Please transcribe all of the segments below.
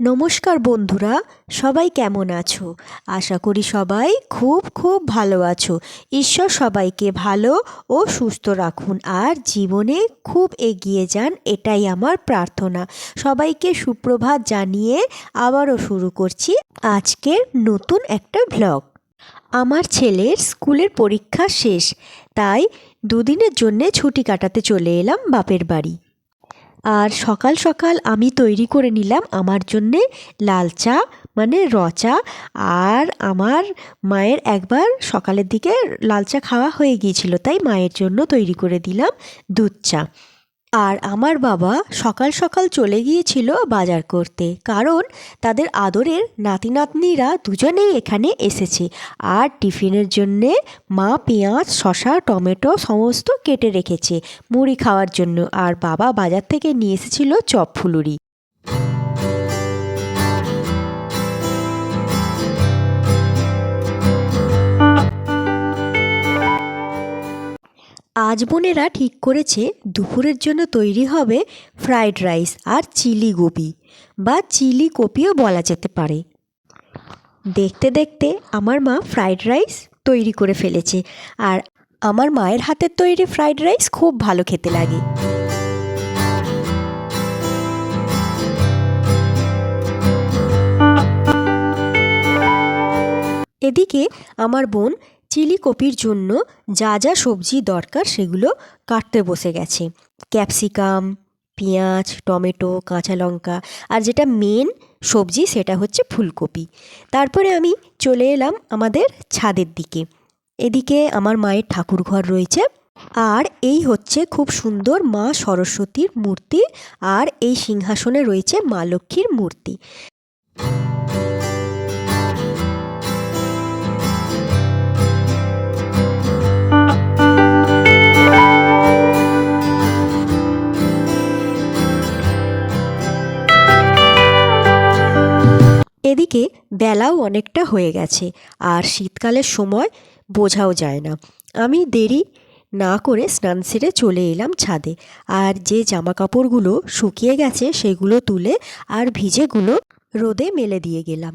নমস্কার বন্ধুরা, সবাই কেমন আছো? আশা করি সবাই খুব খুব ভালো আছো। ঈশ্বর সবাইকে ভালো ও সুস্থ রাখুন আর জীবনে খুব এগিয়ে যান, এটাই আমার প্রার্থনা। সবাইকে সুপ্রভাত জানিয়ে আবারও শুরু করছি আজকের নতুন একটা ভ্লগ আমার ছেলের স্কুলের পরীক্ষা শেষ, তাই দুদিনের জন্যে ছুটি কাটাতে চলে এলাম বাপের বাড়ি। আর সকাল সকাল আমি তৈরি করে নিলাম আমার জন্যে লাল চা মানে র চা। আর আমার মায়ের একবার সকালের দিকে লাল চা খাওয়া হয়ে গিয়েছিল, তাই মায়ের জন্য তৈরি করে দিলাম দুধ চা। আর আমার বাবা সকাল সকাল চলে গিয়েছিল বাজার করতে, কারণ তাদের আদরের নাতি নাতনিরা দুজনেই এখানে এসেছে। আর টিফিনের জন্যে মা, পেঁয়াজ শশা টমেটো সমস্ত কেটে রেখেছে মুড়ি খাওয়ার জন্য। আর বাবা বাজার থেকে নিয়ে এসেছিল চপ ফুলুরি। আজ বোনেরা ঠিক করেছে দুপুরের জন্য তৈরি হবে ফ্রাইড রাইস আর চিলি গোবি বা চিলি কপিও বলা যেতে পারে। দেখতে দেখতে আমার মা ফ্রাইড রাইস তৈরি করে ফেলেছে আর আমার মায়ের হাতের তৈরি ফ্রাইড রাইস খুব ভালো খেতে লাগে। এদিকে আমার বোন চিলি কপির জন্য যা যা সবজি দরকার সেগুলো কাটতে বসে গেছে। ক্যাপসিকাম, পেঁয়াজ, টমেটো, কাঁচা লঙ্কা আর যেটা মেন সবজি সেটা হচ্ছে ফুলকপি। তারপরে আমি চলে এলাম আমাদের ছাদের দিকে। এদিকে আমার মায়ের ঠাকুর ঘর রয়েছে আর এই হচ্ছে খুব সুন্দর মা সরস্বতীর মূর্তি আর এই সিংহাসনে রয়েছে মা লক্ষ্মীর মূর্তি। এদিকে বেলাও অনেকটা হয়ে গেছে, আর শীতকালের সময় বোঝাও যায় না। আমি দেরি না করে স্নান সেরে চলে এলাম ছাদে, আর যে জামা কাপড়গুলো শুকিয়ে গেছে সেগুলো তুলে আর ভিজেগুলো রোদে মেলে দিয়ে গেলাম।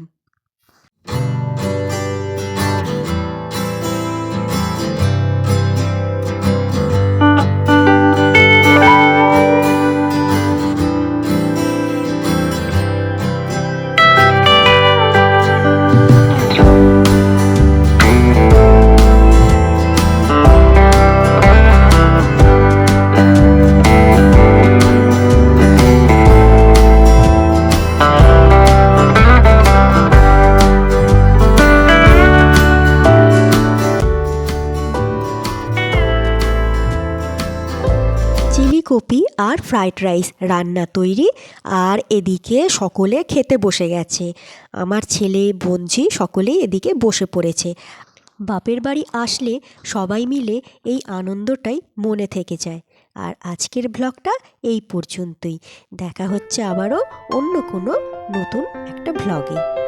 চিলি কপি আর ফ্রাইড রাইস রান্না তৈরি আর এদিকে সকলে খেতে বসে গেছে। আমার ছেলে বোনঝি সকলেই এদিকে বসে পড়েছে। বাপের বাড়ি আসলে সবাই মিলে এই আনন্দটাই মনে থেকে যায়। আর আজকের ব্লগটা এই পর্যন্তই। দেখা হচ্ছে আবারও অন্য কোনো নতুন একটা ব্লগে।